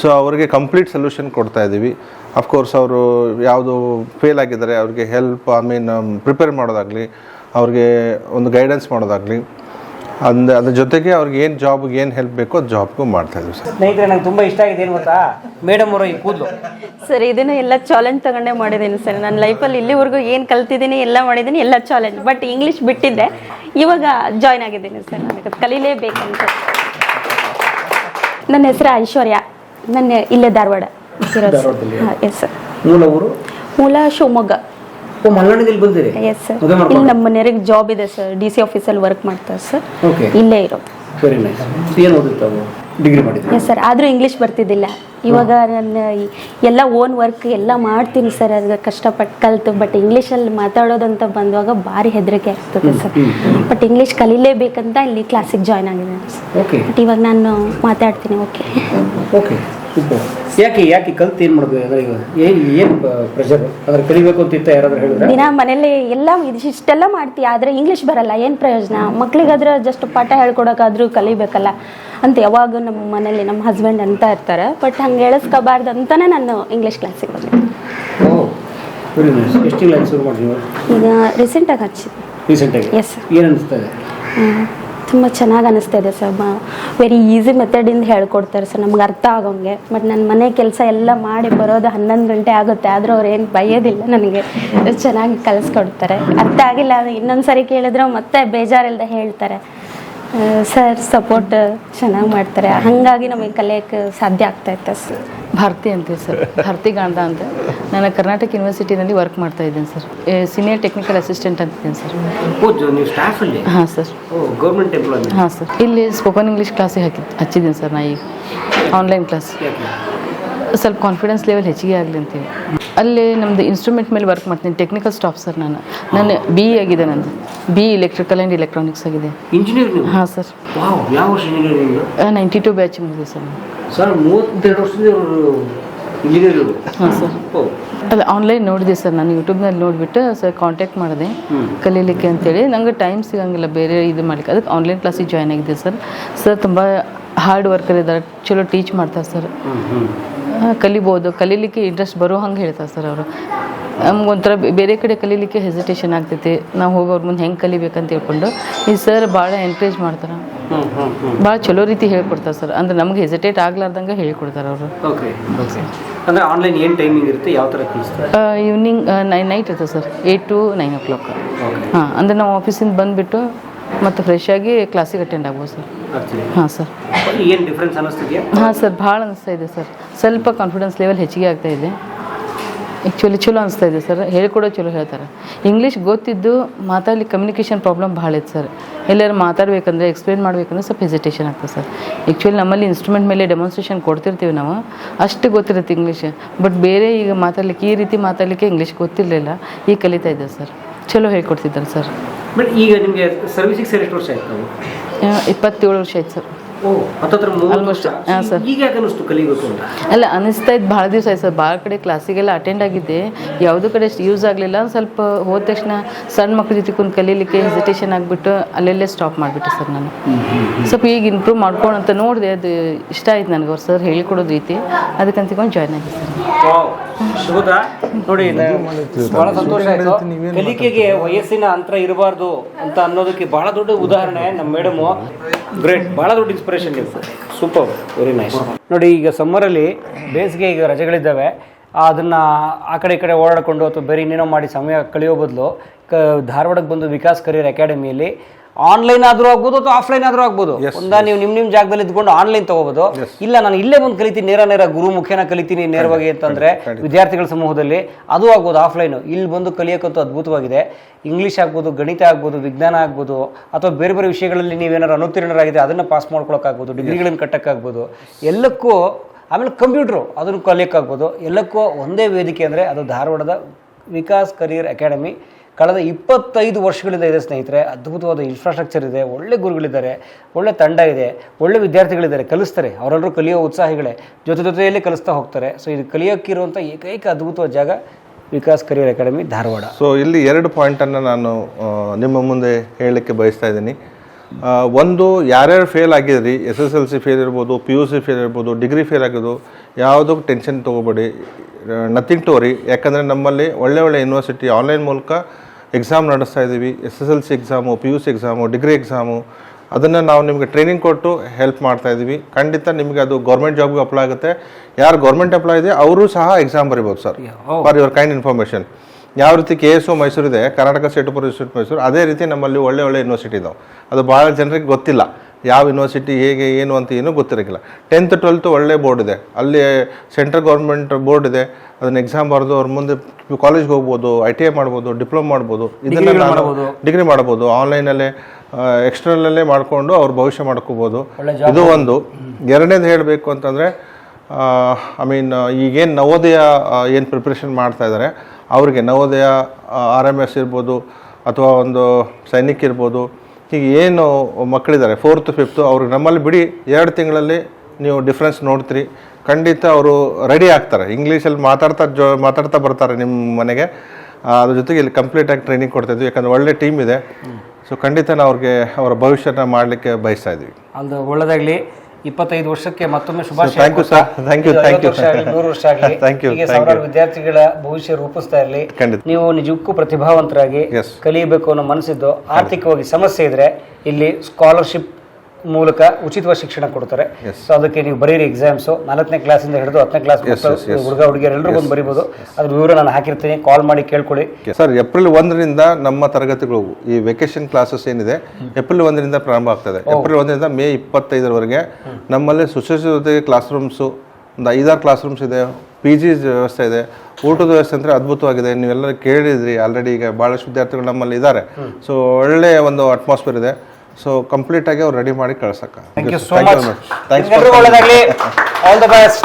ಸೊ ಅವರಿಗೆ ಕಂಪ್ಲೀಟ್ ಸೊಲ್ಯೂಷನ್ ಕೊಡ್ತಾ ಇದ್ದೀವಿ ಅಫ್ಕೋರ್ಸ್ ಅವರು ಯಾವುದು ಫೇಲ್ ಆಗಿದ್ದಾರೆ ಅವ್ರಿಗೆ ಹೆಲ್ಪ್ ಐ ಮೀನ್ ಪ್ರಿಪೇರ್ ಮಾಡೋದಾಗಲಿ ಅವ್ರಿಗೆ ಒಂದು ಗೈಡೆನ್ಸ್ ಮಾಡೋದಾಗಲಿ. ಅಂದ ಅದ್ರ ಜೊತೆಗೆ ಅವ್ರಿಗೆ ಏನು ಜಾಬ್ಗೆ ಏನು ಹೆಲ್ಪ್ ಬೇಕೋ ಅದು ಜಾಬ್ಗೂ ಮಾಡ್ತಾ ಇದ್ದೀವಿ ಸರ್. ಸ್ನೇಹಿತರೆ ನಂಗೆ ತುಂಬ ಇಷ್ಟ ಆಗಿದೆ ಏನು ಗೊತ್ತಾ? ಮೇಡಮ್ ಅವರು ಈ ಕೂದಲು. ಸರ್ ಇದನ್ನ ಎಲ್ಲ ಚಾಲೆಂಜ್ ತಗೊಂಡೇ ಮಾಡಿದ್ದೀನಿ ಸರ್. ನನ್ನ ಲೈಫಲ್ಲಿ ಇಲ್ಲಿವರೆಗೂ ಏನು ಕಲ್ತಿದ್ದೀನಿ ಎಲ್ಲ ಮಾಡಿದ್ದೀನಿ ಎಲ್ಲ ಚಾಲೆಂಜ್. ಬಟ್ ಇಂಗ್ಲೀಷ್ ಬಿಟ್ಟಿದ್ದೆ. ಇವಾಗ ಜಾಯ್ನ್ ಆಗಿದ್ದೀನಿ ಸರ್ ನನಗೆ ಕಲೀಲೇಬೇಕಂತ. ನನ್ನ ಹೆಸರು ಐಶ್ವರ್ಯ. ನನ್ನ ಇಲ್ಲೇ ಧಾರವಾಡ. ಧಾರವಾಡದಲ್ಲಿ? ಎಸ್ ಸರ್ ಮೂಲ ಊರು? ಮೂಲ ಶಿವಮೊಗ್ಗ. ಓ ಮಲ್ನಾಡಿದಲ್ಲಿ ಬಂದಿರಿ ಎಸ್ ಸರ್ ಮದುವೆ ಇಲ್ಲಿ ಮಾಡ್ಕೊಂಡು ನಮ್ಮ ಮನೆಯವ್ರಿಗೆ ಜಾಬ್ ಇದೆ ಸರ್ ಡಿ ಸಿ ಆಫೀಸಲ್ಲಿ ವರ್ಕ್ ಮಾಡ್ತಾರೆ ಸರ್ ಓಕೆ ಇಲ್ಲೇ ಇರೋದು. ವೆರಿ ನೈಸ್ ಏನು ಓದಿರ್ತಾವೆ ಡಿಗ್ರಿ ಮಾಡಿದ್ರಿ ಎಸ್ ಸರ್ ಆದರೂ ಇಂಗ್ಲೀಷ್ ಬರ್ತಿದ್ದಿಲ್ಲ. ಇವಾಗ ನನ್ನ ಈ ಎಲ್ಲ ಓನ್ ವರ್ಕ್ ಎಲ್ಲ ಮಾಡ್ತೀನಿ ಸರ್ ಅದು ಕಷ್ಟಪಟ್ಟು ಕಲ್ತು ಬಟ್ ಇಂಗ್ಲೀಷಲ್ಲಿ ಮಾತಾಡೋದಂತ ಬಂದಾಗ ಭಾರಿ ಹೆದರಿಕೆ ಆಗ್ತದೆ ಸರ್ ಬಟ್ ಇಂಗ್ಲೀಷ್ ಕಲೀಲೇಬೇಕಂತ ಇಲ್ಲಿ ಕ್ಲಾಸಿಗೆ ಜಾಯ್ನ್ ಆಗಿದ್ದೀನಿ ಸರ್ ಓಕೆ ಬಟ್ ಇವಾಗ ನಾನು ಮಾತಾಡ್ತೀನಿ ಓಕೆ ಓಕೆ ಸೂಪರ್ ಯಾಕೆ ಯಾಕೆ ಕಲ್ತು ಏನು ಮಾಡೋದು ಅಂದ್ರೆ ಏನು ಏನು ಪ್ರೆಷರ್ ಅದ್ರ ಕಲಿಬೇಕು ಅಂತ ಇತ್ತ ಯಾರಾದ್ರೂ ಹೇಳಿದ್ರೆ? ದಿನ ಮನೇಲಿ ಎಲ್ಲ ಇದ್- ಇಷ್ಟೆಲ್ಲ ಮಾಡ್ತೀಯ ಆದರೆ ಇಂಗ್ಲೀಷ್ ಬರಲ್ಲ ಏನು ಪ್ರಯೋಜನ? ಮಕ್ಳಿಗಾದ್ರೆ ಜಸ್ಟ್ ಪಾಠ ಹೇಳ್ಕೊಡೋಕ್ಕಾದ್ರೂ ಕಲಿಬೇಕಲ್ಲ. ಅಂತ ಯಾವಾಗ ನಮ್ಮ ಮನೇಲಿ ನಮ್ಮ ಹಸ್ಬೆಂಡ್ ಅಂತ ಇರ್ತಾರೆ. ಬಟ್ ಹಂಗೆ ಹೇಳಿಸ್ಕೋಬಾರ್ದು ಅಂತಲೇ ನಾನು ಇಂಗ್ಲೀಷ್ ಕ್ಲಾಸಿಗೆ ಬಂದೆ. ವೆರಿ ನೈಸ್ ಎಷ್ಟು ತಿಂಗಳು ಶುರು ಮಾಡಿದ್ವಿ ಈಗ ರೀಸೆಂಟಾಗಿ ಹಚ್ಚಿದ್ದೆ. ರೀಸೆಂಟಾಗಿ ಎಸ್. ಏನು ಅನಿಸ್ತಾ ಇದೆ? ತುಂಬ ಚೆನ್ನಾಗಿ ಅನಿಸ್ತಾ ಇದೆ ಸರ್. ವೆರಿ ಈಸಿ ಮೆಥಡಿಂದ ಹೇಳ್ಕೊಡ್ತಾರೆ ಸರ್. ನಮ್ಗೆ ಅರ್ಥ ಆಗೋಂಗೆ. ಬಟ್ ನನ್ನ ಮನೆ ಕೆಲಸ ಎಲ್ಲ ಮಾಡಿ ಬರೋದು ಹನ್ನೊಂದು ಗಂಟೆ ಆಗುತ್ತೆ. ಆದರೂ ಅವ್ರು ಏನು ಬೈಯೋದಿಲ್ಲ ನನಗೆ. ಚೆನ್ನಾಗಿ ಕಲಿಸ್ಕೊಡ್ತಾರೆ. ಅರ್ಥ ಆಗಿಲ್ಲ ಇನ್ನೊಂದು ಸರಿ ಕೇಳಿದ್ರೆ ಮತ್ತೆ ಬೇಜಾರಿಲ್ಲದೆ ಹೇಳ್ತಾರೆ. ಸರ್ ಸಪೋರ್ಟ್ ಚೆನ್ನಾಗಿ ಮಾಡ್ತಾರೆ. ಹಾಗಾಗಿ ನಮಗೆ ಕಲಿಯೋಕ್ಕೆ ಸಾಧ್ಯ ಆಗ್ತಾ ಇತ್ತು ಸರ್. ಭಾರತಿ ಅಂತೀವಿ ಸರ್. ಭಾರತಿ ಗಾಂಧ ಅಂತ ನಾನು ಕರ್ನಾಟಕ ಯೂನಿವರ್ಸಿಟಿನಲ್ಲಿ ವರ್ಕ್ ಮಾಡ್ತಾ ಇದ್ದೀನಿ ಸರ್. ಸೀನಿಯರ್ ಟೆಕ್ನಿಕಲ್ ಅಸಿಸ್ಟೆಂಟ್ ಅಂತಿದ್ದೀನಿ ಸರ್. ಓ ನೀವು ಸ್ಟಾಫಲ್ಲಿ ಹಾಂ ಸರ್. ಓ ಗೌರ್ಮೆಂಟ್ ಎಂಪ್ಲಾಯ್ಮೆಂಟ್ ಹಾಂ ಸರ್. ಇಲ್ಲಿ ಸ್ಪೋಕನ್ ಇಂಗ್ಲೀಷ್ ಕ್ಲಾಸಿಗೆ ಹಾಕಿ ಹಚ್ಚಿದ್ದೀನಿ ಸರ್ ನಾ ಈಗ ಆನ್ಲೈನ್ ಕ್ಲಾಸ್ ಸ್ವಲ್ಪ ಕಾನ್ಫಿಡೆನ್ಸ್ ಲೆವೆಲ್ ಹೆಚ್ಚಿಗೆ ಆಗಲಿ ಅಂತೀವಿ ಅಲ್ಲಿ ನಮ್ಮದು ಇನ್ಸ್ಟ್ರೂಮೆಂಟ್ ಮೇಲೆ ವರ್ಕ್ ಮಾಡ್ತೀನಿ ಟೆಕ್ನಿಕಲ್ ಸ್ಟಾಫ್ ಸರ್ ನಾನು. ನಾನು ಬಿ ಇ ಆಗಿದೆ ನಂದು. ಬಿ ಎಲೆಕ್ಟ್ರಿಕಲ್ ಆ್ಯಂಡ್ ಎಲೆಕ್ಟ್ರಾನಿಕ್ಸ್ ಆಗಿದೆ. ಇಂಜಿನಿಯರಿಂಗ್ ಹಾಂ ಸರ್ ಯಾವ ವರ್ಷ ಇಂಜಿನಿಯರಿಂಗ್ ನೈಂಟಿ ಟು ಬ್ಯಾಚ್ ಮುಗಿದೆ ಸರ್ ಸರ್ ಮೂವತ್ತೆರಡು ವರ್ಷದಿಂದ ಇಂಜಿನಿಯರ್ ಹಾಂ ಸರ್ ಅಲ್ಲ ಆನ್ಲೈನ್ ನೋಡಿದೆ ಸರ್ ನಾನು ಯೂಟ್ಯೂಬ್ನಲ್ಲಿ ನೋಡಿಬಿಟ್ಟು ಸರ್ ಕಾಂಟ್ಯಾಕ್ಟ್ ಮಾಡಿದೆ. ಕಲೀಲಿಕ್ಕೆ ಅಂತೇಳಿ. ನಂಗೆ ಟೈಮ್ ಸಿಗಂಗಿಲ್ಲ ಬೇರೆ ಇದು ಮಾಡ್ಲಿಕ್ಕೆ. ಅದಕ್ಕೆ ಆನ್ಲೈನ್ ಕ್ಲಾಸಿಗೆ ಜಾಯ್ನ್ ಆಗಿದೆ ಸರ್ ಸರ್ ತುಂಬ ಹಾರ್ಡ್ ವರ್ಕರ್ ಇದ್ದಾರೆ. ಚಲೋ ಟೀಚ್ ಮಾಡ್ತಾರೆ ಸರ್ ಕಲಿಬೋದು ಕಲೀಲಿಕ್ಕೆ ಇಂಟ್ರೆಸ್ಟ್ ಬರೋ ಹಂಗೆ ಹೇಳ್ತಾರೆ ಸರ್ ಅವರು. ನಮ್ಗೊಂಥರ ಬೇರೆ ಕಡೆ ಕಲೀಲಿಕ್ಕೆ ಹೆಸಿಟೇಷನ್ ಆಗ್ತೈತಿ. ನಾವು ಹೋಗೋರ್ ಮುಂದೆ ಹೆಂಗೆ ಕಲಿಬೇಕಂತ ಹೇಳ್ಕೊಂಡು ಈ ಸರ್ ಭಾಳ ಎನ್ಕರೇಜ್ ಮಾಡ್ತಾರೆ. ಭಾಳ ಚಲೋ ರೀತಿ ಹೇಳ್ಕೊಡ್ತಾರೆ ಸರ್ ಅಂದ್ರೆ ನಮ್ಗೆ ಹೆಸಿಟೇಟ್ ಆಗ್ಲಾರ್ದಂಗೆ ಹೇಳ್ಕೊಡ್ತಾರೆ ಅವರು. ಅಂದರೆ ಆನ್ಲೈನ್ ಏನು ಟೈಮಿಂಗ್ ಇರುತ್ತೆ? ಯಾವ ಥರ ಕಲಿಸ್ತಾರೆ ಈವ್ನಿಂಗ್ ನೈನ್ ನೈಟ್ ಇರ್ತದೆ sir eight to nine o'clock ಹಾಂ ಅಂದರೆ ನಾವು ಆಫೀಸಿಂದ ಬಂದುಬಿಟ್ಟು ಮತ್ತು ಫ್ರೆಶ್ ಆಗಿ ಕ್ಲಾಸಿಗೆ ಅಟೆಂಡ್ ಆಗ್ಬೋದು ಸರ್ ಹಾಂ ಸರ್. ಏನು ಡಿಫ್ರೆನ್ಸ್ ಅನ್ನಿಸ್ತಿದೆಯಾ? ಹಾಂ ಸರ್ ಭಾಳ ಅನಿಸ್ತಾ ಇದೆ ಸರ್. ಸ್ವಲ್ಪ ಕಾನ್ಫಿಡೆನ್ಸ್ ಲೆವೆಲ್ ಹೆಚ್ಚಿಗೆ ಆಗ್ತಾ ಇದೆ. ಆ್ಯಕ್ಚುಲಿ ಚಲೋ ಅನಿಸ್ತಾ ಇದೆ ಸರ್. ಹೇಳ್ಕೊಡೋ ಚಲೋ ಹೇಳ್ತಾರೆ. ಇಂಗ್ಲೀಷ್ ಗೊತ್ತಿದ್ದು ಮಾತಾಡ್ಲಿಕ್ಕೆ ಕಮ್ಯುನಿಕೇಷನ್ ಪ್ರಾಬ್ಲಮ್ ಭಾಳ ಐತೆ ಸರ್. ಎಲ್ಲರೂ ಮಾತಾಡಬೇಕಂದ್ರೆ ಎಕ್ಸ್ಪ್ಲೇನ್ ಮಾಡಬೇಕಂದ್ರೆ ಸ್ವಲ್ಪ ಹೆಸಿಟೇಷನ್ ಆಗ್ತದೆ ಸರ್. ಆ್ಯಕ್ಚುಲಿ ನಮ್ಮಲ್ಲಿ ಇನ್ಸ್ಟ್ರೂಮೆಂಟ್ ಮೇಲೆ ಡೆಮಾನ್ಸ್ಟ್ರೇಷನ್ ಕೊಡ್ತಿರ್ತೀವಿ ನಾವು. ಅಷ್ಟು ಗೊತ್ತಿರುತ್ತೆ ಇಂಗ್ಲೀಷ್ ಬಟ್ ಬೇರೆ ಈಗ ಮಾತಾಡಲಿಕ್ಕೆ ಈ ರೀತಿ ಮಾತಾಡಲಿಕ್ಕೆ ಇಂಗ್ಲೀಷ್ ಗೊತ್ತಿರಲಿಲ್ಲ. ಈಗ ಕಲಿತಾ ಇದ್ದೆ ಸರ್. ಚಲೋ ಹೇಳ್ಕೊಡ್ತಿದ್ದಾರೆ ಸರ್. ಬಟ್ ಈಗ ನಿಮಗೆ ಸರ್ವಿಸಿಗೆ ಸರ್ ಎಷ್ಟು ವರ್ಷ ಆಯ್ತು ನಾವು ಇಪ್ಪತ್ತೇಳು ವರ್ಷ ಆಯ್ತು ಸರ್. ಹಾ, ಅಂತ? ಅಲ್ಲ ಅನಿಸ್ತಾ ಇದ್ದು ಭಾಳ ದಿವಸ ಆಯ್ತು ಸರ್ ಭಾಳ ಕಡೆ ಕ್ಲಾಸಿಗೆಲ್ಲ ಅಟೆಂಡ್ ಆಗಿದ್ದೆ. ಯಾವುದೂ ಕಡೆ ಅಷ್ಟು ಯೂಸ್ ಆಗಲಿಲ್ಲ ಸ್ವಲ್ಪ ಹೋದ ತಕ್ಷಣ ಸಣ್ಣ ಮಕ್ಳ ಜೊತೆ ಕುಂತು ಕಲೀಲಿಕ್ಕೆ ಹೆಸಿಟೇಷನ್ ಆಗಿಬಿಟ್ಟು ಅಲ್ಲೆಲ್ಲೇ ಸ್ಟಾಪ್ ಮಾಡಿಬಿಟ್ಟೆ ಸರ್ ನಾನು. ಸ್ವಲ್ಪ ಈಗ ಇಂಪ್ರೂವ್ ಮಾಡ್ಕೊಂಡು ಅಂತ ನೋಡಿದೆ ಅದು ಇಷ್ಟ ಆಯ್ತು ನನಗೆ ಅವ್ರು ಸರ್ ಹೇಳ್ಕೊಡೋದು ರೀತಿ. ಅದಕ್ಕಂತ ಜಾಯ್ನ್ ಆಗಿದೆ ಸರ್ ಶುಭದ ನೋಡಿ ಬಹಳ ಸಂತೋಷ ಆಯ್ತು. ಕಲಿಕೆಗೆ ವಯಸ್ಸಿನ ಅಂತರ ಇರಬಾರ್ದು ಅಂತ ಅನ್ನೋದಕ್ಕೆ ಬಹಳ ದೊಡ್ಡ ಉದಾಹರಣೆ ನಮ್ಮ ಮೇಡಮು ಗ್ರೇಟ್ ಬಹಳ ದೊಡ್ಡ ಇನ್ಸ್ಪಿರೇಷನ್ ನೀವು. ಸೂಪರ್ ವೆರಿ ನೈಸ್ ನೋಡಿ, ಈಗ ಸಮ್ಮರಲ್ಲಿ ಬೇಸಿಗೆ ಈಗ ರಜೆಗಳಿದ್ದಾವೆ. ಅದನ್ನ ಆ ಕಡೆ ಈ ಕಡೆ ಓಡಾಡಿಕೊಂಡು ಅಥವಾ ಬೇರೆ ಇನ್ನೇನೋ ಮಾಡಿ ಸಮಯ ಕಳೆಯೋ ಬದಲು ಕ, ಧಾರವಾಡಕ್ಕೆ ಬಂದು ವಿಕಾಸ್ ಕರಿಯರ್ ಅಕಾಡೆಮಿಯಲ್ಲಿ ಆನ್ಲೈನ್ ಆದರೂ ಆಗ್ಬೋದು ಅಥವಾ ಆಫ್ಲೈನ್ ಆದರೂ ಆಗ್ಬೋದು. ಒಂದ ನೀವು ನಿಮ್ ನಿಮ್ ಜಾಗದಲ್ಲಿ ಇದ್ಕೊಂಡು ಆನ್ಲೈನ್ ತಗೋಬಹುದು ಇಲ್ಲ ನಾನು ಇಲ್ಲೇ ಬಂದು ಕಲಿತೀನಿ ನೇರ ನೇರ ಗುರು ಮುಖೇನ ಕಲಿತೀನಿ ನೇರವಾಗಿ ಅಂತಂದ್ರೆ ವಿದ್ಯಾರ್ಥಿಗಳ ಸಮೂಹದಲ್ಲಿ ಅದು ಆಗ್ಬೋದು ಆಫ್ಲೈನ್ ಇಲ್ಲಿ ಬಂದು ಕಲಿಯೋಕ್ಕಂತೂ ಅದ್ಭುತವಾಗಿದೆ. ಇಂಗ್ಲಿಷ್ ಆಗ್ಬೋದು ಗಣಿತ ಆಗ್ಬೋದು ವಿಜ್ಞಾನ ಆಗ್ಬೋದು ಅಥವಾ ಬೇರೆ ಬೇರೆ ವಿಷಯಗಳಲ್ಲಿ ನೀವೇನಾದ್ರು ಅನುತ್ತೀರ್ಣರಾಗಿದೆ ಅದನ್ನ ಪಾಸ್ ಮಾಡ್ಕೊಳಕ್ಕಾಗ್ಬೋದು ಡಿಗ್ರಿಗಳನ್ನು ಕಟ್ಟಕ್ಕಾಗ್ಬೋದು ಎಲ್ಲಕ್ಕೂ ಆಮೇಲೆ ಕಂಪ್ಯೂಟ್ರು ಅದನ್ನು ಕಲಿಯೋಕ್ಕಾಗ್ಬೋದು ಎಲ್ಲಕ್ಕೂ ಒಂದೇ ವೇದಿಕೆ ಅಂದರೆ ಅದು ಧಾರವಾಡದ ವಿಕಾಸ್ ಕರಿಯರ್ ಅಕಾಡೆಮಿ ಕಳೆದ ಇಪ್ಪತ್ತೈದು ವರ್ಷಗಳಿಂದ ಇದೆ ಸ್ನೇಹಿತರೆ, ಅದ್ಭುತವಾದ ಇನ್ಫ್ರಾಸ್ಟ್ರಕ್ಚರ್ ಇದೆ, ಒಳ್ಳೆ ಗುರುಗಳಿದ್ದಾರೆ, ಒಳ್ಳೆ ತಂಡ ಇದೆ, ಒಳ್ಳೆ ವಿದ್ಯಾರ್ಥಿಗಳಿದ್ದಾರೆ, ಕಲಿಸ್ತಾರೆ, ಅವರೆಲ್ಲರೂ ಕಲಿಯೋ ಉತ್ಸಾಹಿಗಳೇ, ಜೊತೆ ಜೊತೆಯಲ್ಲೇ ಕಲಿಸ್ತಾ ಹೋಗ್ತಾರೆ. ಸೊ ಇದು ಕಲಿಯೋಕ್ಕಿರುವಂಥ ಏಕೈಕ ಅದ್ಭುತವಾದ ಜಾಗ Vikas career academy Dharwad. So ಇಲ್ಲಿ ಎರಡು ಪಾಯಿಂಟನ್ನು ನಾನು ನಿಮ್ಮ ಮುಂದೆ ಹೇಳಲಿಕ್ಕೆ ಬಯಸ್ತಾ ಇದ್ದೀನಿ. ಒಂದು, ಯಾರ್ಯಾರು fail ಆಗಿದ್ರಿ S S L C fail ಇರ್ಬೋದು ಪಿ ಯು ಸಿ ಫೇಲ್ ಇರ್ಬೋದು ಡಿಗ್ರಿ ಫೇಲ್ ಆಗೋದು ಯಾವುದಕ್ಕೂ ಟೆನ್ಷನ್ ತೊಗೋಬೇಡಿ ನಥಿಂಗ್ ಟು ವರಿ ಯಾಕಂದರೆ ನಮ್ಮಲ್ಲಿ ಒಳ್ಳೆ ಒಳ್ಳೆ ಯೂನಿವರ್ಸಿಟಿ ಆನ್ಲೈನ್ ಮೂಲಕ ಎಕ್ಸಾಮ್ ನಡೆಸ್ತಾ ಇದ್ದೀವಿ S S L C exam P U C exam degree exam. ಅದನ್ನು ನಾವು ನಿಮಗೆ ಟ್ರೈನಿಂಗ್ ಕೊಟ್ಟು ಹೆಲ್ಪ್ ಮಾಡ್ತಾ ಇದ್ದೀವಿ. ಖಂಡಿತ ನಿಮಗೆ ಅದು ಗೌರ್ಮೆಂಟ್ ಜಾಬ್ಗೆ ಅಪ್ಲೈ ಆಗುತ್ತೆ. ಯಾರು ಗೌರ್ಮೆಂಟ್ ಅಪ್ಲೈ ಇದೆ ಅವರು ಸಹ ಎಕ್ಸಾಮ್ ಬರಿಬೋದು sir for your kind information. ಯಾವ ರೀತಿ ಕೆ ಎಸ್ ಒ ಮೈಸೂರಿದೆ ಇದೆ Karnataka state police institute Mysuru ಅದೇ ರೀತಿ ನಮ್ಮಲ್ಲಿ ಒಳ್ಳೆ ಒಳ್ಳೆ ಯೂನಿವರ್ಸಿಟಿ ಇದಾವೆ. ಅದು ಭಾಳ ಜನರಿಗೆ ಗೊತ್ತಿಲ್ಲ. ಯಾವ ಯೂನಿವರ್ಸಿಟಿ ಹೇಗೆ ಏನು ಅಂತ ಏನೂ ಗೊತ್ತಿರೋಕ್ಕಿಲ್ಲ ಟೆಂತ್ ಟ್ವೆಲ್ತ್ ಒಳ್ಳೆ ಬೋರ್ಡ್ ಇದೆ. ಅಲ್ಲಿ ಸೆಂಟ್ರಲ್ ಗೌರ್ಮೆಂಟ್ ಬೋರ್ಡ್ ಇದೆ. ಅದನ್ನ ಎಕ್ಸಾಮ್ ಬರೆದು ಅವ್ರ ಮುಂದೆ ಕಾಲೇಜ್ಗೆ ಹೋಗ್ಬೋದು ಐ ಟಿ ಐ ಮಾಡ್ಬೋದು ಡಿಪ್ಲೊಮಾ ಮಾಡ್ಬೋದು. ಇದನ್ನ ಮಾಡ್ಬೋದು. ಡಿಗ್ರಿ ಮಾಡ್ಬೋದು. ಆನ್ಲೈನಲ್ಲೇ ಎಕ್ಸ್ಟರ್ನಲ್ಲೇ ಮಾಡಿಕೊಂಡು ಅವ್ರ ಭವಿಷ್ಯ ಮಾಡ್ಕೋಬೋದು. ಇದು ಒಂದು. ಎರಡನೇದು ಹೇಳಬೇಕು ಅಂತಂದರೆ ಐ ಮೀನ್ ಈಗೇನು ನವೋದಯ ಏನು ಪ್ರಿಪ್ರೇಷನ್ ಮಾಡ್ತಾ ಇದ್ದಾರೆ ಅವ್ರಿಗೆ ನವೋದಯ ಆರ್ ಎಂ ಎಸ್ ಇರ್ಬೋದು ಅಥವಾ ಒಂದು ಸೈನಿಕ್ ಇರ್ಬೋದು ಹೀಗೆ ಏನು ಮಕ್ಕಳಿದ್ದಾರೆ? ಫೋರ್ತ್ ಫಿಫ್ತು ಅವ್ರಿಗೆ ನಮ್ಮಲ್ಲಿ ಬಿಡಿ, ಎರಡು ತಿಂಗಳಲ್ಲಿ ನೀವು ಡಿಫ್ರೆನ್ಸ್ ನೋಡ್ತೀರಿ. ಖಂಡಿತ ಅವರು ರೆಡಿ ಆಗ್ತಾರೆ. ಇಂಗ್ಲೀಷಲ್ಲಿ ಮಾತಾಡ್ತಾ ಜೊ, ಮಾತಾಡ್ತಾ ಬರ್ತಾರೆ ನಿಮ್ಮ ಮನೆಗೆ. ಅದ್ರ ಜೊತೆಗೆ ಇಲ್ಲಿ ಕಂಪ್ಲೀಟಾಗಿ ಟ್ರೈನಿಂಗ್ ಕೊಡ್ತಾ ಇದ್ವಿ. ಯಾಕಂದ್ರೆ ಒಳ್ಳೆ ಟೀಮ್ ಇದೆ. ಸೊ ಖಂಡಿತ ನಾವು ಅವ್ರಿಗೆ ಅವರ ಭವಿಷ್ಯನ ಮಾಡಲಿಕ್ಕೆ ಬಯಸ್ತಾ ಇದ್ವಿ ಅದು ಒಳ್ಳೆದಾಗ್ಲಿ. ಇಪ್ಪತ್ತೈದು ವರ್ಷಕ್ಕೆ ಮತ್ತೊಮ್ಮೆ ಶುಭಾಶಯ. ವರ್ಷ ಆಗಲಿ, ನೂರು ವರ್ಷ ಆಗಲಿ ಹೀಗೆ ಸಾವಿರಾರು ವಿದ್ಯಾರ್ಥಿಗಳ ಭವಿಷ್ಯ ರೂಪಿಸ್ತಾ ಇರಲಿ. ನೀವು ನಿಜಕ್ಕೂ ಪ್ರತಿಭಾವಂತರಾಗಿ. ಕಲಿಯಬೇಕು ಅನ್ನೋ ಮನಸ್ಸಿದ್ದು ಆರ್ಥಿಕವಾಗಿ ಸಮಸ್ಯೆ ಇದ್ರೆ ಇಲ್ಲಿ ಸ್ಕಾಲರ್ಶಿಪ್ ಮೂಲಕ ಉಚಿತವಾಗಿ ಶಿಕ್ಷಣ ಕೊಡ್ತಾರೆ. ಸೊ ಅದಕ್ಕೆ ನೀವು ಬರೀರಿ ಎಕ್ಸಾಮ್ಸ್ ನಾಲ್ಕನೇ ಕ್ಲಾಸಿಂದ ಹಿಡಿದು ಹತ್ತನೇ ಕ್ಲಾಸ್. ಹುಡುಗ ಹುಡುಗಿಯರು ಎಲ್ಲರೂ ಬಂದು ಬರೀಬೋದು. ಅದ್ರ ವಿವರ ನಾನು ಹಾಕಿರ್ತೀನಿ. ಕಾಲ್ ಮಾಡಿ ಕೇಳ್ಕೊಳ್ಳಿ ಸರ್ ಏಪ್ರಿಲ್ ಒಂದರಿಂದ ನಮ್ಮ ತರಗತಿಗಳು ಈ ವೆಕೇಶನ್ ಕ್ಲಾಸಸ್ ಏನಿದೆ ಏಪ್ರಿಲ್ ಒಂದರಿಂದ ಪ್ರಾರಂಭ ಆಗ್ತದೆ. ಏಪ್ರಿಲ್ ಒಂದರಿಂದ ಮೇ ಇಪ್ಪತ್ತೈದರವರೆಗೆ ನಮ್ಮಲ್ಲಿ ಸುಸಜ್ಜಿತ ಕ್ಲಾಸ್ ರೂಮ್ಸು ಒಂದು ಐದಾರು ಕ್ಲಾಸ್ ರೂಮ್ಸ್ ಇದೆ. ಪಿ ಜಿ ವ್ಯವಸ್ಥೆ ಇದೆ. ಊಟದ ವ್ಯವಸ್ಥೆ ಅಂದರೆ ಅದ್ಭುತವಾಗಿದೆ. ನೀವೆಲ್ಲರೂ ಕೇಳಿದ್ರಿ. ಆಲ್ರೆಡಿ ಈಗ ಭಾಳಷ್ಟು ವಿದ್ಯಾರ್ಥಿಗಳು ನಮ್ಮಲ್ಲಿ ಇದ್ದಾರೆ. ಸೊ ಒಳ್ಳೆಯ ಒಂದು ಅಟ್ಮಾಸ್ಫಿಯರ್ ಇದೆ. ಸೊ ಕಂಪ್ಲೀಟ್ ಆಗಿ ಅವ್ರು ರೆಡಿ ಮಾಡಿ ಕಳ್ಸಕ್ಕೆ. ಥ್ಯಾಂಕ್ಸ್ ಒಳ್ಳೆದಾಗಲಿ. All the best